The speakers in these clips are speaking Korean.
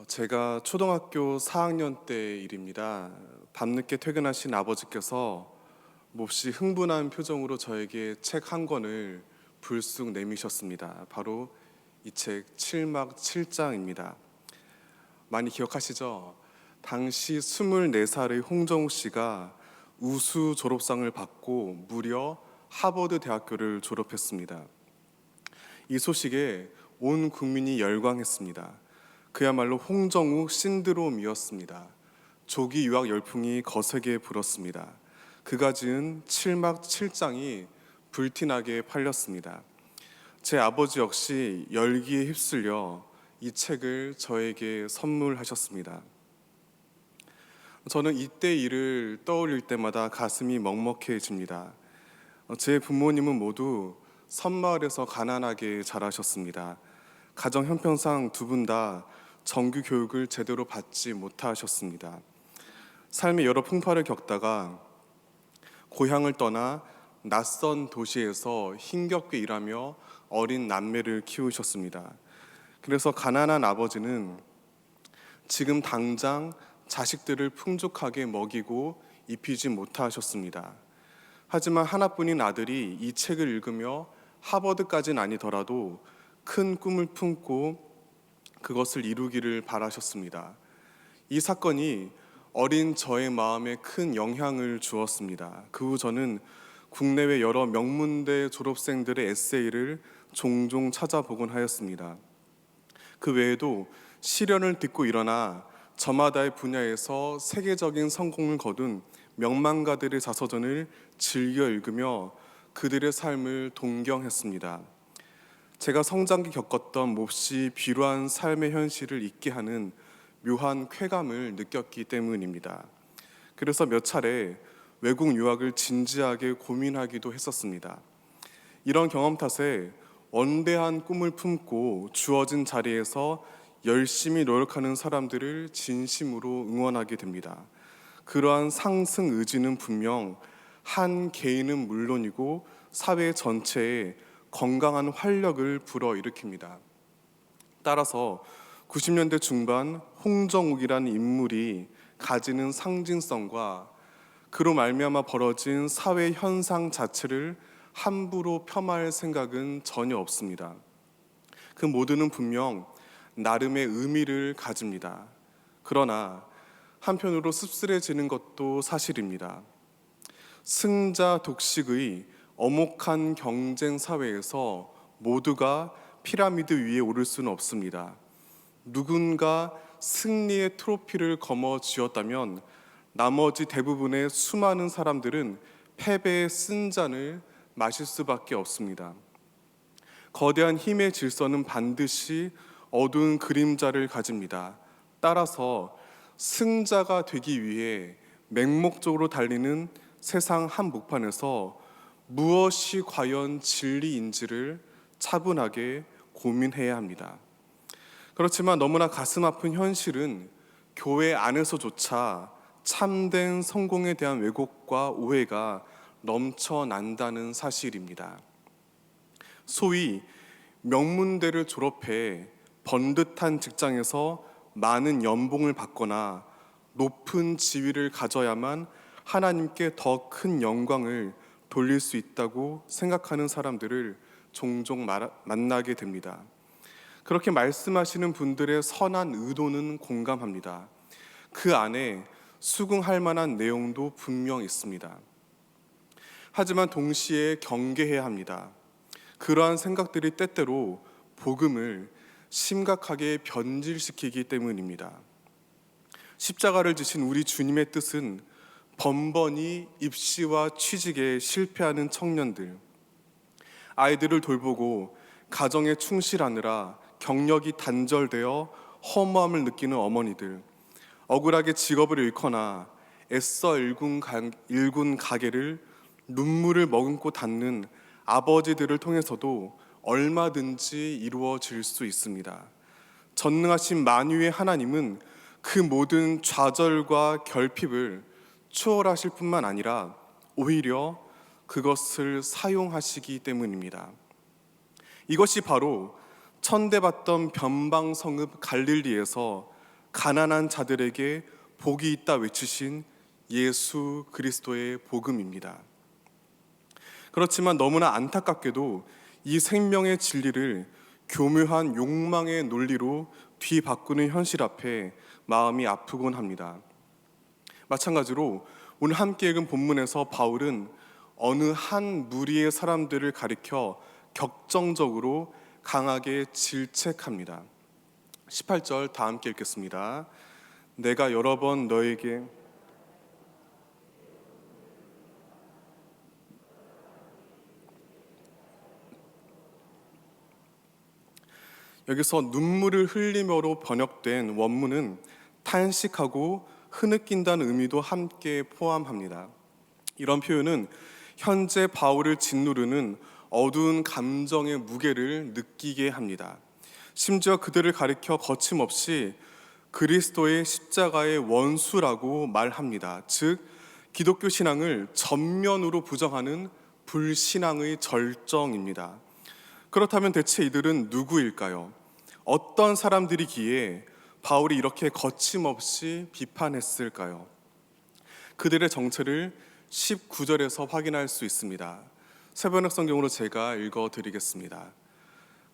어, 제가 초등학교 4학년 때 일입니다. 밤늦게 퇴근하신 아버지께서 몹시 흥분한 표정으로 저에게 책 한 권을 불쑥 내미셨습니다. 바로 이 책 7막 7장입니다. 많이 기억하시죠? 당시 24살의 홍정욱 씨가 우수 졸업상을 받고 무려 하버드 대학교를 졸업했습니다. 이 소식에 온 국민이 열광했습니다. 그야말로 홍정욱 신드롬이었습니다. 조기 유학 열풍이 거세게 불었습니다. 그가 지은 7막 7장이 불티나게 팔렸습니다. 제 아버지 역시 열기에 휩쓸려 이 책을 저에게 선물하셨습니다. 저는 이때 일을 떠올릴 때마다 가슴이 먹먹해집니다. 제 부모님은 모두 섬마을에서 가난하게 자라셨습니다. 가정 형편상 두 분 다 정규 교육을 제대로 받지 못하셨습니다. 삶의 여러 풍파를 겪다가 고향을 떠나 낯선 도시에서 힘겹게 일하며 어린 남매를 키우셨습니다. 그래서 가난한 아버지는 지금 당장 자식들을 풍족하게 먹이고 입히지 못하셨습니다. 하지만 하나뿐인 아들이 이 책을 읽으며 하버드까지는 아니더라도 큰 꿈을 품고 그것을 이루기를 바라셨습니다. 이 사건이 어린 저의 마음에 큰 영향을 주었습니다. 그 후 저는 국내외 여러 명문대 졸업생들의 에세이를 종종 찾아보곤 하였습니다. 그 외에도 시련을 딛고 일어나 저마다의 분야에서 세계적인 성공을 거둔 명망가들의 자서전을 즐겨 읽으며 그들의 삶을 동경했습니다. 제가 성장기 겪었던 몹시 비루한 삶의 현실을 잊게 하는 묘한 쾌감을 느꼈기 때문입니다. 그래서 몇 차례 외국 유학을 진지하게 고민하기도 했었습니다. 이런 경험 탓에 원대한 꿈을 품고 주어진 자리에서 열심히 노력하는 사람들을 진심으로 응원하게 됩니다. 그러한 상승 의지는 분명 한 개인은 물론이고 사회 전체에 건강한 활력을 불어일으킵니다. 따라서 90년대 중반 홍정욱이라는 인물이 가지는 상징성과 그로 말미암아 벌어진 사회 현상 자체를 함부로 폄하할 생각은 전혀 없습니다. 그 모두는 분명 나름의 의미를 가집니다. 그러나 한편으로 씁쓸해지는 것도 사실입니다. 승자 독식의 어목한 경쟁 사회에서 모두가 피라미드 위에 오를 수는 없습니다. 누군가 승리의 트로피를 거머 쥐었다면 나머지 대부분의 수많은 사람들은 패배의 쓴 잔을 마실 수밖에 없습니다. 거대한 힘의 질서는 반드시 어두운 그림자를 가집니다. 따라서 승자가 되기 위해 맹목적으로 달리는 세상 한복판에서 무엇이 과연 진리인지를 차분하게 고민해야 합니다. 그렇지만 너무나 가슴 아픈 현실은 교회 안에서조차 참된 성공에 대한 왜곡과 오해가 넘쳐난다는 사실입니다. 소위 명문대를 졸업해 번듯한 직장에서 많은 연봉을 받거나 높은 지위를 가져야만 하나님께 더 큰 영광을 돌릴 수 있다고 생각하는 사람들을 종종 만나게 됩니다. 그렇게 말씀하시는 분들의 선한 의도는 공감합니다. 그 안에 수긍할 만한 내용도 분명 있습니다. 하지만 동시에 경계해야 합니다. 그러한 생각들이 때때로 복음을 심각하게 변질시키기 때문입니다. 십자가를 지신 우리 주님의 뜻은 번번이 입시와 취직에 실패하는 청년들, 아이들을 돌보고 가정에 충실하느라 경력이 단절되어 허무함을 느끼는 어머니들, 억울하게 직업을 잃거나 애써 일군, 가, 일군 가게를 눈물을 머금고 닫는 아버지들을 통해서도 얼마든지 이루어질 수 있습니다. 전능하신 만유의 하나님은 그 모든 좌절과 결핍을 추월하실 뿐만 아니라 오히려 그것을 사용하시기 때문입니다. 이것이 바로 천대받던 변방 성읍 갈릴리에서 가난한 자들에게 복이 있다 외치신 예수 그리스도의 복음입니다. 그렇지만 너무나 안타깝게도 이 생명의 진리를 교묘한 욕망의 논리로 뒤바꾸는 현실 앞에 마음이 아프곤 합니다. 마찬가지로 오늘 함께 읽은 본문에서 바울은 어느 한 무리의 사람들을 가리켜 격정적으로 강하게 질책합니다. 18절 다 함께 읽겠습니다. 내가 여러 번 너에게 여기서 눈물을 흘리며로 번역된 원문은 탄식하고 흐느낀다는 의미도 함께 포함합니다. 이런 표현은 현재 바울을 짓누르는 어두운 감정의 무게를 느끼게 합니다. 심지어 그들을 가리켜 거침없이 그리스도의 십자가의 원수라고 말합니다. 즉, 기독교 신앙을 전면으로 부정하는 불신앙의 절정입니다. 그렇다면 대체 이들은 누구일까요? 어떤 사람들이기에 바울이 이렇게 거침없이 비판했을까요? 그들의 정체를 19절에서 확인할 수 있습니다. 세번역 성경으로 제가 읽어 드리겠습니다.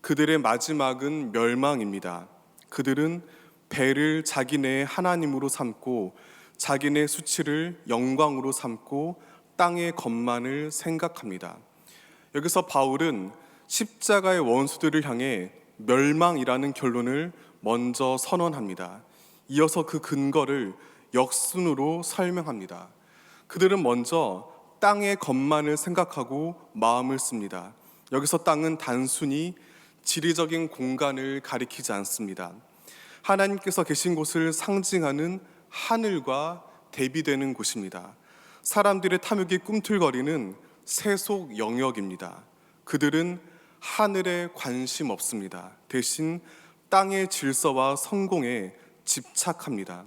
그들의 마지막은 멸망입니다. 그들은 배를 자기네의 하나님으로 삼고 자기네 수치를 영광으로 삼고 땅의 것만을 생각합니다. 여기서 바울은 십자가의 원수들을 향해 멸망이라는 결론을 먼저 선언합니다. 이어서 그 근거를 역순으로 설명합니다. 그들은 먼저 땅의 것만을 생각하고 마음을 씁니다. 여기서 땅은 단순히 지리적인 공간을 가리키지 않습니다. 하나님께서 계신 곳을 상징하는 하늘과 대비되는 곳입니다. 사람들의 탐욕이 꿈틀거리는 세속 영역입니다. 그들은 하늘에 관심 없습니다. 대신 땅의 질서와 성공에 집착합니다.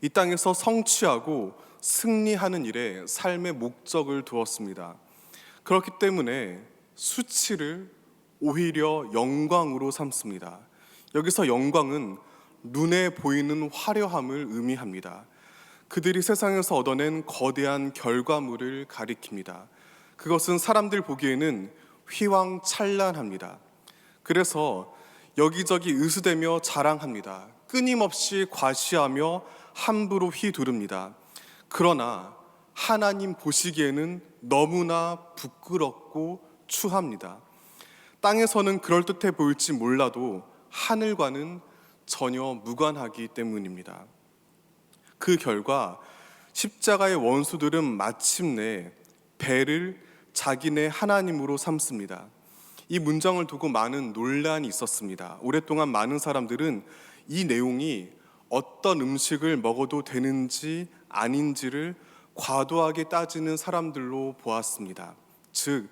이 땅에서 성취하고 승리하는 일에 삶의 목적을 두었습니다. 그렇기 때문에 수치를 오히려 영광으로 삼습니다. 여기서 영광은 눈에 보이는 화려함을 의미합니다. 그들이 세상에서 얻어낸 거대한 결과물을 가리킵니다. 그것은 사람들 보기에는 휘황찬란합니다. 그래서 여기저기 으스대며 자랑합니다. 끊임없이 과시하며 함부로 휘두릅니다. 그러나 하나님 보시기에는 너무나 부끄럽고 추합니다. 땅에서는 그럴듯해 보일지 몰라도 하늘과는 전혀 무관하기 때문입니다. 그 결과 십자가의 원수들은 마침내 배를 자기네 하나님으로 삼습니다. 이 문장을 두고 많은 논란이 있었습니다. 오랫동안 많은 사람들은 이 내용이 어떤 음식을 먹어도 되는지 아닌지를 과도하게 따지는 사람들로 보았습니다. 즉,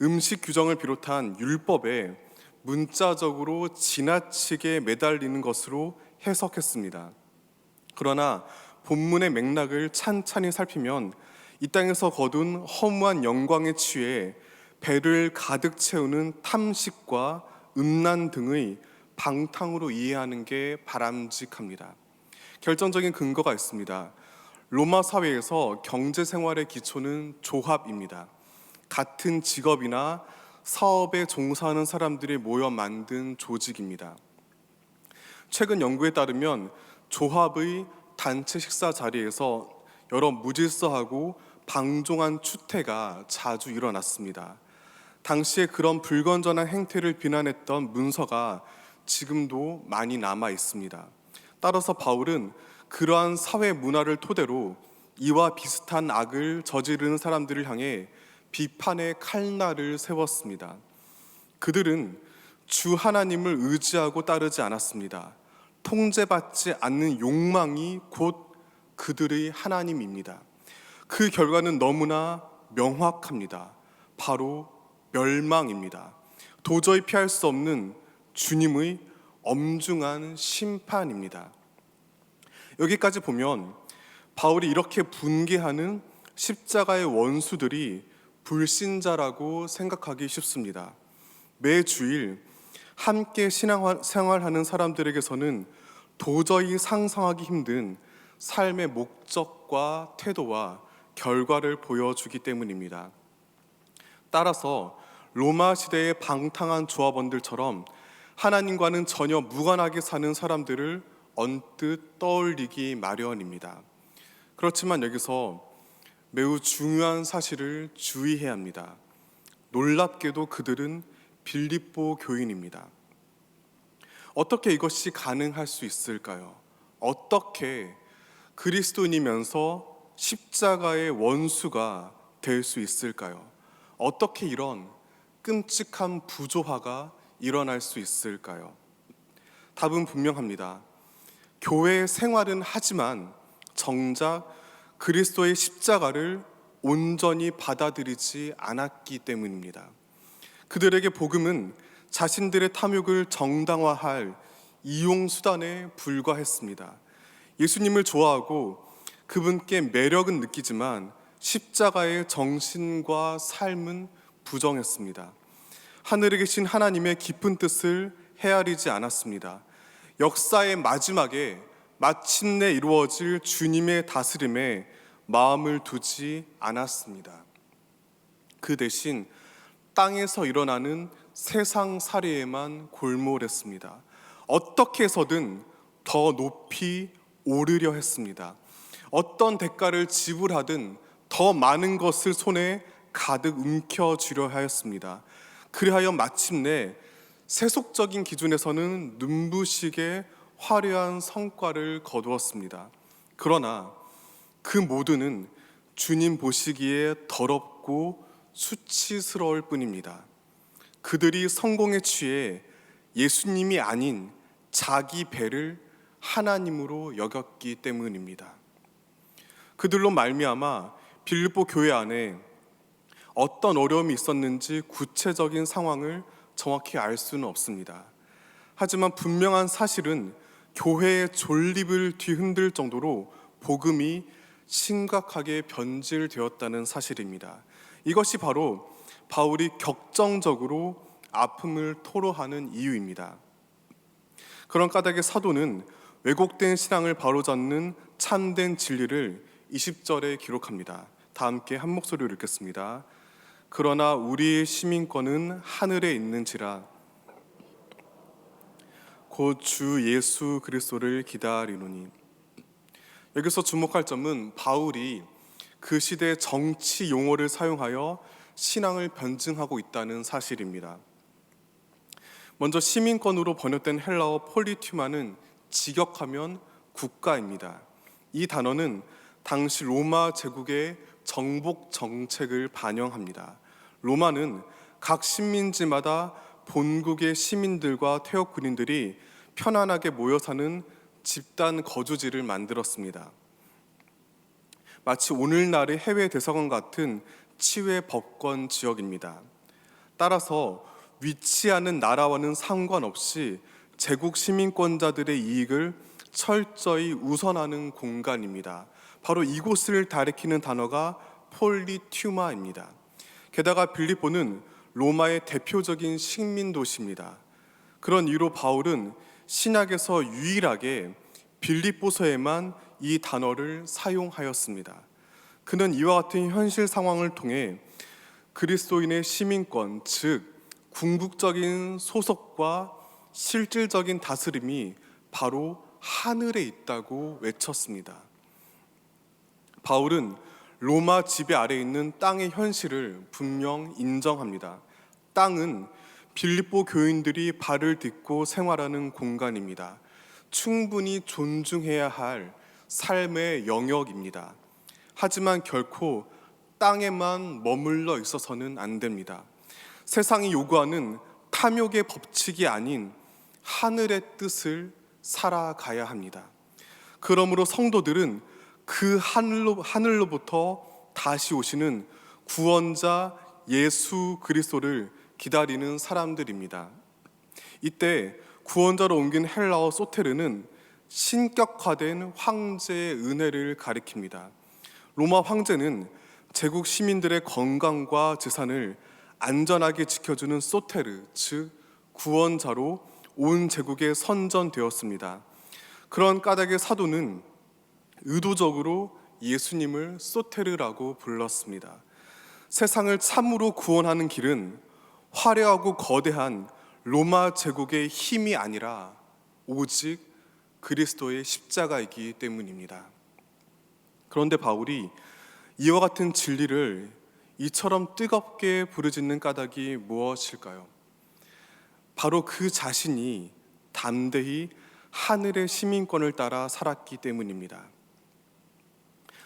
음식 규정을 비롯한 율법에 문자적으로 지나치게 매달리는 것으로 해석했습니다. 그러나 본문의 맥락을 찬찬히 살피면 이 땅에서 거둔 허무한 영광에 취해 배를 가득 채우는 탐식과 음란 등의 방탕으로 이해하는 게 바람직합니다. 결정적인 근거가 있습니다. 로마 사회에서 경제 생활의 기초는 조합입니다. 같은 직업이나 사업에 종사하는 사람들이 모여 만든 조직입니다. 최근 연구에 따르면 조합의 단체 식사 자리에서 여러 무질서하고 방종한 추태가 자주 일어났습니다. 당시에 그런 불건전한 행태를 비난했던 문서가 지금도 많이 남아 있습니다. 따라서 바울은 그러한 사회 문화를 토대로 이와 비슷한 악을 저지르는 사람들을 향해 비판의 칼날을 세웠습니다. 그들은 주 하나님을 의지하고 따르지 않았습니다. 통제받지 않는 욕망이 곧 그들의 하나님입니다. 그 결과는 너무나 명확합니다. 바로 멸망입니다. 도저히 피할 수 없는 주님의 엄중한 심판입니다. 여기까지 보면 바울이 이렇게 분개하는 십자가의 원수들이 불신자라고 생각하기 쉽습니다. 매 주일 함께 신앙생활하는 사람들에게서는 도저히 상상하기 힘든 삶의 목적과 태도와 결과를 보여주기 때문입니다. 따라서 로마 시대의 방탕한 조합원들처럼 하나님과는 전혀 무관하게 사는 사람들을 언뜻 떠올리기 마련입니다. 그렇지만 여기서 매우 중요한 사실을 주의해야 합니다. 놀랍게도 그들은 빌립보 교인입니다. 어떻게 이것이 가능할 수 있을까요? 어떻게 그리스도인이면서 십자가의 원수가 될 수 있을까요? 어떻게 이런 끔찍한 부조화가 일어날 수 있을까요? 답은 분명합니다. 교회 생활은 하지만 정작 그리스도의 십자가를 온전히 받아들이지 않았기 때문입니다. 그들에게 복음은 자신들의 탐욕을 정당화할 이용 수단에 불과했습니다. 예수님을 좋아하고 그분께 매력은 느끼지만 십자가의 정신과 삶은 부정했습니다. 하늘에 계신 하나님의 깊은 뜻을 헤아리지 않았습니다. 역사의 마지막에 마침내 이루어질 주님의 다스림에 마음을 두지 않았습니다. 그 대신 땅에서 일어나는 세상 살이에만 골몰했습니다. 어떻게 해서든 더 높이 오르려 했습니다. 어떤 대가를 지불하든 더 많은 것을 손에 가득 움켜쥐려 하였습니다. 그리하여 마침내 세속적인 기준에서는 눈부시게 화려한 성과를 거두었습니다. 그러나 그 모두는 주님 보시기에 더럽고 수치스러울 뿐입니다. 그들이 성공에 취해 예수님이 아닌 자기 배를 하나님으로 여겼기 때문입니다. 그들로 말미암아 빌립보 교회 안에 어떤 어려움이 있었는지 구체적인 상황을 정확히 알 수는 없습니다. 하지만 분명한 사실은 교회의 존립을 뒤흔들 정도로 복음이 심각하게 변질되었다는 사실입니다. 이것이 바로 바울이 격정적으로 아픔을 토로하는 이유입니다. 그런 까닭에 사도는 왜곡된 신앙을 바로잡는 참된 진리를 20절에 기록합니다. 다 함께 한 목소리로 읽겠습니다. 그러나 우리의 시민권은 하늘에 있는지라 곧 주 예수 그리스도를 기다리노니 여기서 주목할 점은 바울이 그 시대 정치 용어를 사용하여 신앙을 변증하고 있다는 사실입니다. 먼저 시민권으로 번역된 헬라어 폴리튜마는 직역하면 국가입니다. 이 단어는 당시 로마 제국의 정복 정책을 반영합니다. 로마는 각 식민지마다 본국의 시민들과 태역 군인들이 편안하게 모여 사는 집단 거주지를 만들었습니다. 마치 오늘날의 해외 대사관 같은 치외 법권 지역입니다. 따라서 위치하는 나라와는 상관없이 제국 시민권자들의 이익을 철저히 우선하는 공간입니다. 바로 이곳을 가리키는 단어가 폴리튜마입니다. 게다가 빌립보는 로마의 대표적인 식민 도시입니다. 그런 이유로 바울은 신약에서 유일하게 빌립보서에만 이 단어를 사용하였습니다. 그는 이와 같은 현실 상황을 통해 그리스도인의 시민권, 즉 궁극적인 소속과 실질적인 다스림이 바로 하늘에 있다고 외쳤습니다. 바울은 로마 지배 아래 있는 땅의 현실을 분명 인정합니다. 땅은 빌립보 교인들이 발을 딛고 생활하는 공간입니다. 충분히 존중해야 할 삶의 영역입니다. 하지만 결코 땅에만 머물러 있어서는 안 됩니다. 세상이 요구하는 탐욕의 법칙이 아닌 하늘의 뜻을 살아가야 합니다. 그러므로 성도들은 그 하늘로, 하늘로부터 다시 오시는 구원자 예수 그리스도를 기다리는 사람들입니다. 이때 구원자로 옮긴 헬라어 소테르는 신격화된 황제의 은혜를 가리킵니다. 로마 황제는 제국 시민들의 건강과 재산을 안전하게 지켜주는 소테르, 즉 구원자로 온 제국에 선전되었습니다. 그런 까닭의 사도는 의도적으로 예수님을 소테르라고 불렀습니다. 세상을 참으로 구원하는 길은 화려하고 거대한 로마 제국의 힘이 아니라 오직 그리스도의 십자가이기 때문입니다. 그런데 바울이 이와 같은 진리를 이처럼 뜨겁게 부르짖는 까닭이 무엇일까요? 바로 그 자신이 담대히 하늘의 시민권을 따라 살았기 때문입니다.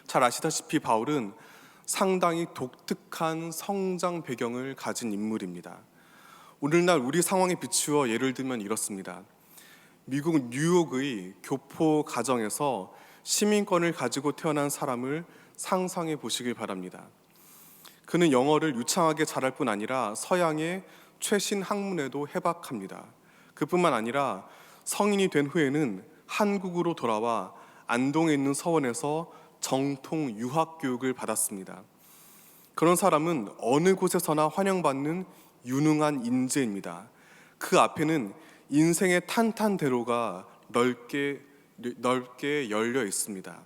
잘 아시다시피 바울은 상당히 독특한 성장 배경을 가진 인물입니다. 오늘날 우리 상황에 비추어 예를 들면 이렇습니다. 미국 뉴욕의 교포 가정에서 시민권을 가지고 태어난 사람을 상상해 보시길 바랍니다. 그는 영어를 유창하게 잘할 뿐 아니라 서양의 최신 학문에도 해박합니다. 그뿐만 아니라 성인이 된 후에는 한국으로 돌아와 안동에 있는 서원에서 정통 유학 교육을 받았습니다. 그런 사람은 어느 곳에서나 환영받는 유능한 인재입니다. 그 앞에는 인생의 탄탄대로가 넓게 넓게 열려 있습니다.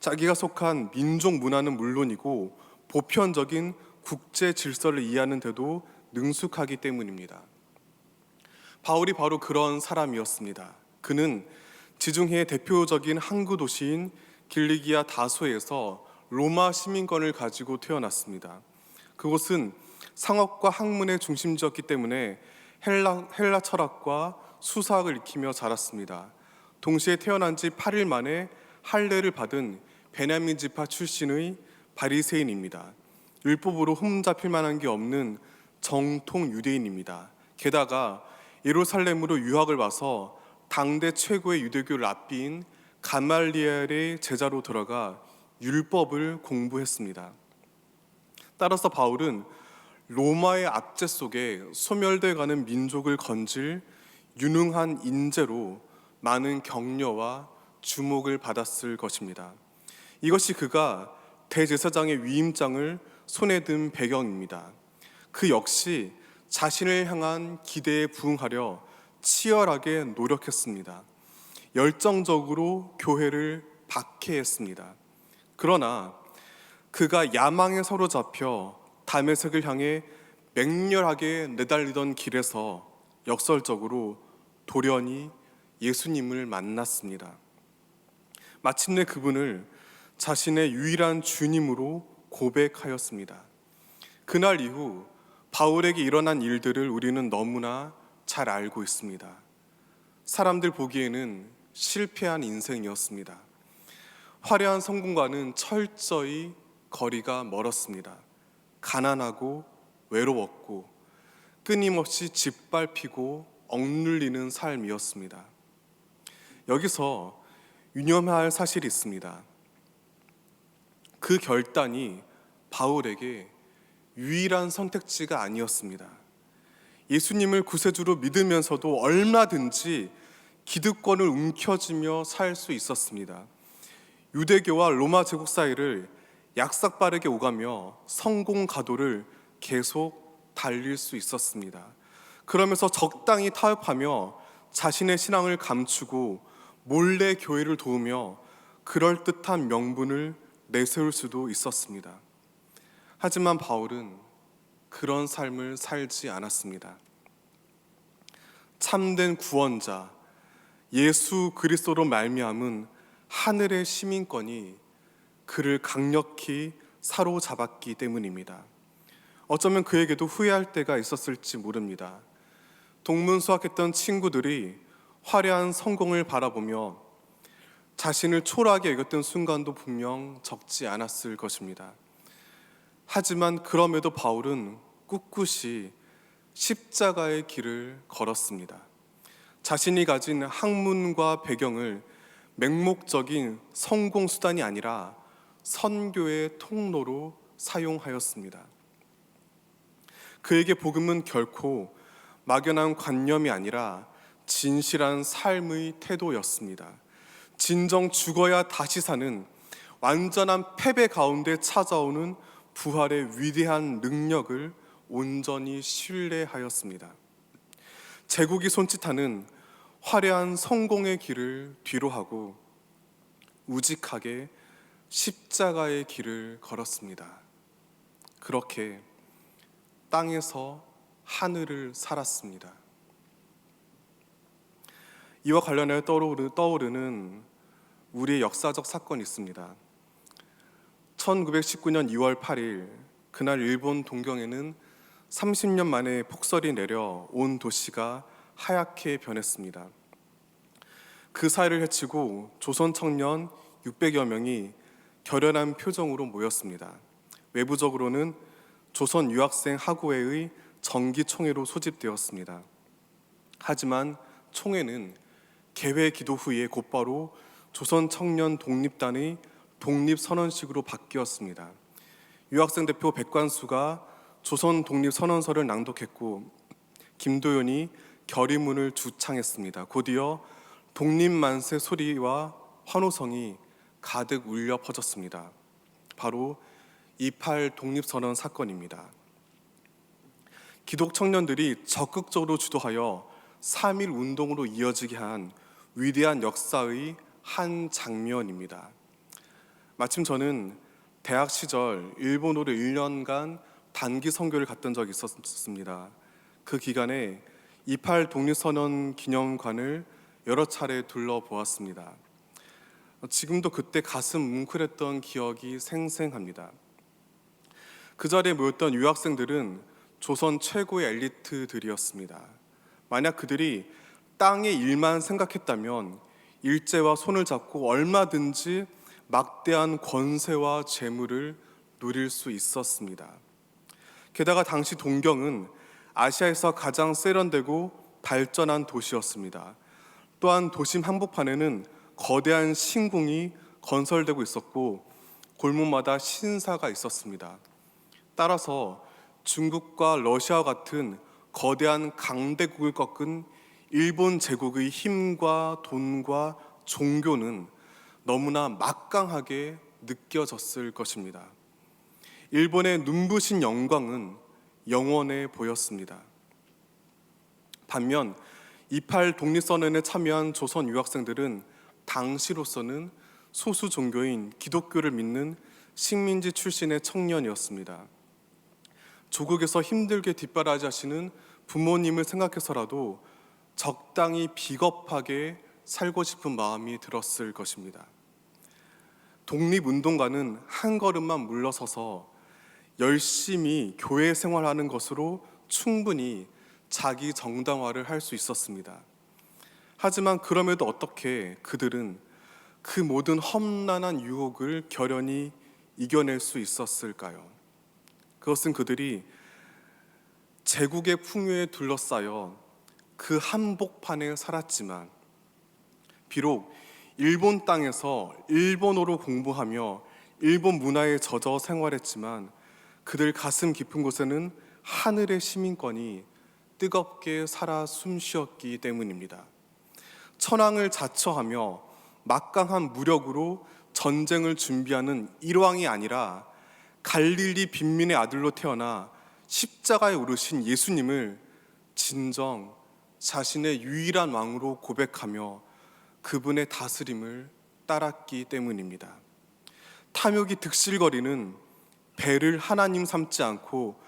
자기가 속한 민족 문화는 물론이고 보편적인 국제 질서를 이해하는 데도 능숙하기 때문입니다. 바울이 바로 그런 사람이었습니다. 그는 지중해의 대표적인 항구 도시인 길리기아 다소에서 로마 시민권을 가지고 태어났습니다. 그곳은 상업과 학문의 중심지였기 때문에 헬라, 헬라 철학과 수사학을 익히며 자랐습니다. 동시에 태어난 지 8일 만에 할례를 받은 베냐민 지파 출신의 바리새인입니다. 율법으로 흠잡힐 만한 게 없는 정통 유대인입니다. 게다가 예루살렘으로 유학을 와서 당대 최고의 유대교를 앞비인 가말리엘의 제자로 들어가 율법을 공부했습니다. 따라서 바울은 로마의 압제 속에 소멸돼 가는 민족을 건질 유능한 인재로 많은 격려와 주목을 받았을 것입니다. 이것이 그가 대제사장의 위임장을 손에 든 배경입니다. 그 역시 자신을 향한 기대에 부응하려 치열하게 노력했습니다. 열정적으로 교회를 박해했습니다. 그러나 그가 야망에 사로잡혀 담에색을 향해 맹렬하게 내달리던 길에서 역설적으로 돌연히 예수님을 만났습니다. 마침내 그분을 자신의 유일한 주님으로 고백하였습니다. 그날 이후 바울에게 일어난 일들을 우리는 너무나 잘 알고 있습니다. 사람들 보기에는 실패한 인생이었습니다. 화려한 성공과는 철저히 거리가 멀었습니다. 가난하고 외로웠고 끊임없이 짓밟히고 억눌리는 삶이었습니다. 여기서 유념할 사실이 있습니다. 그 결단이 바울에게 유일한 선택지가 아니었습니다. 예수님을 구세주로 믿으면서도 얼마든지 기득권을 움켜쥐며 살 수 있었습니다. 유대교와 로마 제국 사이를 약삭 빠르게 오가며 성공 가도를 계속 달릴 수 있었습니다. 그러면서 적당히 타협하며 자신의 신앙을 감추고 몰래 교회를 도우며 그럴듯한 명분을 내세울 수도 있었습니다. 하지만 바울은 그런 삶을 살지 않았습니다. 참된 구원자 예수 그리스도로 말미암은 하늘의 시민권이 그를 강력히 사로잡았기 때문입니다. 어쩌면 그에게도 후회할 때가 있었을지 모릅니다. 동문수학했던 친구들이 화려한 성공을 바라보며 자신을 초라하게 여겼던 순간도 분명 적지 않았을 것입니다. 하지만 그럼에도 바울은 꿋꿋이 십자가의 길을 걸었습니다. 자신이 가진 학문과 배경을 맹목적인 성공 수단이 아니라 선교의 통로로 사용하였습니다. 그에게 복음은 결코 막연한 관념이 아니라 진실한 삶의 태도였습니다. 진정 죽어야 다시 사는 완전한 패배 가운데 찾아오는 부활의 위대한 능력을 온전히 신뢰하였습니다. 제국이 손짓하는 화려한 성공의 길을 뒤로 하고 우직하게 십자가의 길을 걸었습니다. 그렇게 땅에서 하늘을 살았습니다. 이와 떠오르- 떠오르는 우리의 역사적 사건이 있습니다. 1919년 2월 8일 그날 일본 동경에는 30년 만에 폭설이 내려 온 도시가 하얗게 변했습니다. 그 사이를 헤치고 조선 청년 600여 명이 결연한 표정으로 모였습니다. 외부적으로는 조선 유학생 학우회의 정기 총회로 소집되었습니다. 하지만 총회는 개회 기도 후에 곧바로 조선 청년 독립단의 독립 선언식으로 바뀌었습니다. 유학생 대표 백관수가 조선 독립 선언서를 낭독했고 김도연이 결의문을 주창했습니다. 곧이어 독립 만세 소리와 환호성이 가득 울려 퍼졌습니다. 바로 28 독립선언 사건입니다. 기독 청년들이 적극적으로 주도하여 3.1 운동으로 이어지게 한 위대한 역사의 한 장면입니다. 마침 저는 대학 시절 일본어로 1년간 단기 선교를 갔던 적이 있었습니다. 그 기간에 28 독립선언 기념관을 여러 차례 둘러보았습니다. 지금도 그때 가슴 뭉클했던 기억이 생생합니다. 그 자리에 모였던 유학생들은 조선 최고의 엘리트들이었습니다. 만약 그들이 땅의 일만 생각했다면 일제와 손을 잡고 얼마든지 막대한 권세와 재물을 누릴 수 있었습니다. 게다가 당시 동경은 아시아에서 가장 세련되고 발전한 도시였습니다. 또한 도심 한복판에는 거대한 신궁이 건설되고 있었고 골목마다 신사가 있었습니다. 따라서 중국과 러시아와 같은 거대한 강대국을 꺾은 일본 제국의 힘과 돈과 종교는 너무나 막강하게 느껴졌을 것입니다. 일본의 눈부신 영광은 영원해 보였습니다. 반면 28 독립선언에 참여한 조선 유학생들은 당시로서는 소수 종교인 기독교를 믿는 식민지 출신의 청년이었습니다. 조국에서 힘들게 뒷바라지하시는 부모님을 생각해서라도 적당히 비겁하게 살고 싶은 마음이 들었을 것입니다. 독립운동가는 한 걸음만 물러서서 열심히 교회 생활하는 것으로 충분히 자기 정당화를 할 수 있었습니다. 하지만 그럼에도 어떻게 그들은 그 모든 험난한 유혹을 결연히 이겨낼 수 있었을까요? 그것은 그들이 제국의 풍요에 둘러싸여 그 한복판에 살았지만 비록 일본 땅에서 일본어로 공부하며 일본 문화에 젖어 생활했지만 그들 가슴 깊은 곳에는 하늘의 시민권이 뜨겁게 살아 숨쉬었기 때문입니다. 천황을 자처하며 막강한 무력으로 전쟁을 준비하는 일왕이 아니라 갈릴리 빈민의 아들로 태어나 십자가에 오르신 예수님을 진정 자신의 유일한 왕으로 고백하며 그분의 다스림을 따랐기 때문입니다. 탐욕이 득실거리는 배를 하나님 삼지 않고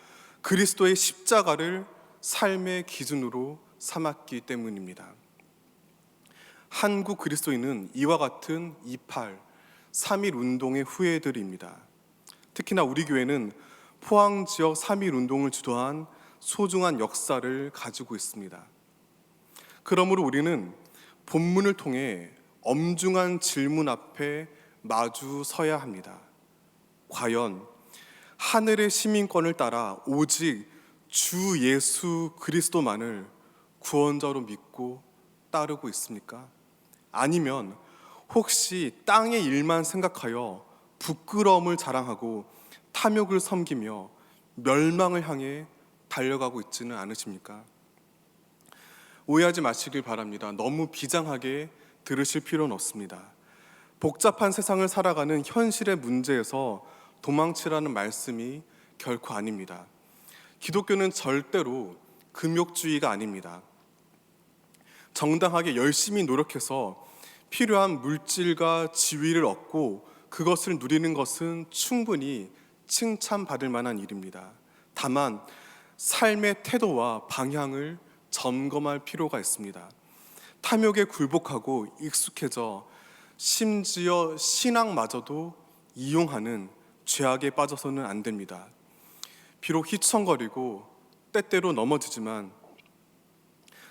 그리스도의 십자가를 삶의 기준으로 삼았기 때문입니다. 한국 그리스도인은 이와 같은 28, 3.1 운동의 후예들입니다. 특히나 우리 교회는 포항 지역 3.1 운동을 주도한 소중한 역사를 가지고 있습니다. 그러므로 우리는 본문을 통해 엄중한 질문 앞에 마주 서야 합니다. 과연 하늘의 시민권을 따라 오직 주 예수 그리스도만을 구원자로 믿고 따르고 있습니까? 아니면 혹시 땅의 일만 생각하여 부끄러움을 자랑하고 탐욕을 섬기며 멸망을 향해 달려가고 있지는 않으십니까? 오해하지 마시길 바랍니다. 너무 비장하게 들으실 필요는 없습니다. 복잡한 세상을 살아가는 현실의 문제에서 도망치라는 말씀이 결코 아닙니다. 기독교는 절대로 금욕주의가 아닙니다. 정당하게 열심히 노력해서 필요한 물질과 지위를 얻고 그것을 누리는 것은 충분히 칭찬받을 만한 일입니다. 다만 삶의 태도와 방향을 점검할 필요가 있습니다. 탐욕에 굴복하고 익숙해져 심지어 신앙마저도 이용하는 죄악에 빠져서는 안 됩니다. 비록 휘청거리고 때때로 넘어지지만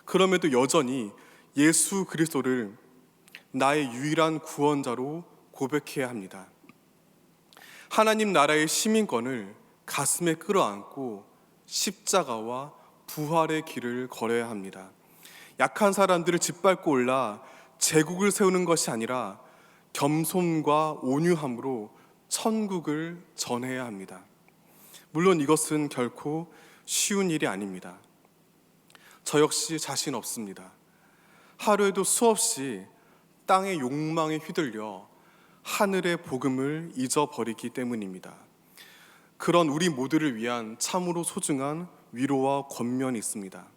그럼에도 여전히 예수 그리스도를 나의 유일한 구원자로 고백해야 합니다. 하나님 나라의 시민권을 가슴에 끌어안고 십자가와 부활의 길을 걸어야 합니다. 약한 사람들을 짓밟고 올라 제국을 세우는 것이 아니라 겸손과 온유함으로 천국을 전해야 합니다. 물론 이것은 결코 쉬운 일이 아닙니다. 저 역시 자신 없습니다. 하루에도 수없이 땅의 욕망에 휘둘려 하늘의 복음을 잊어버리기 때문입니다. 그런 우리 모두를 위한 참으로 소중한 위로와 권면이 있습니다.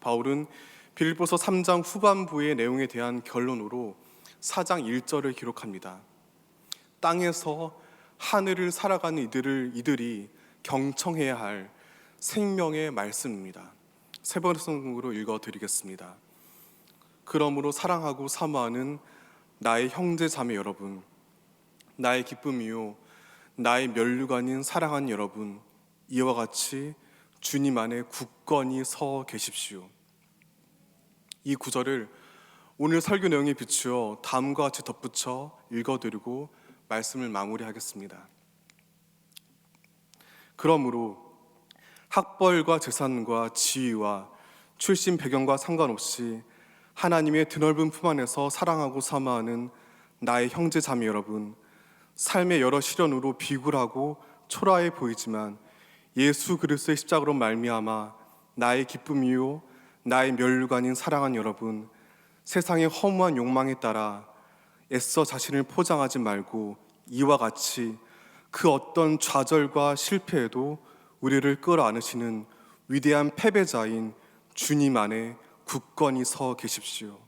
바울은 빌립보서 3장 후반부의 내용에 대한 결론으로 4장 1절을 기록합니다. 땅에서 하늘을 살아가는 이들을 이들이 경청해야 할 생명의 말씀입니다. 세 번성으로 읽어 드리겠습니다. 그러므로 사랑하고 사모하는 나의 형제 자매 여러분, 나의 기쁨이요, 나의 면류관인 사랑하는 여러분, 이와 같이 주님 안에 굳건히 서 계십시오. 이 구절을 오늘 설교 내용에 비추어 다음과 같이 덧붙여 읽어드리고 말씀을 마무리하겠습니다. 그러므로 학벌과 재산과 지위와 출신 배경과 상관없이 하나님의 드넓은 품 안에서 사랑하고 사모하는 나의 형제 자매 여러분, 삶의 여러 시련으로 비굴하고 초라해 보이지만 예수 그리스도의 십자가로 말미암아 나의 기쁨이요 나의 면류관인 사랑한 여러분, 세상의 허무한 욕망에 따라 애써 자신을 포장하지 말고 이와 같이 그 어떤 좌절과 실패에도 우리를 끌어안으시는 위대한 패배자인 주님 안에 굳건히 서 계십시오.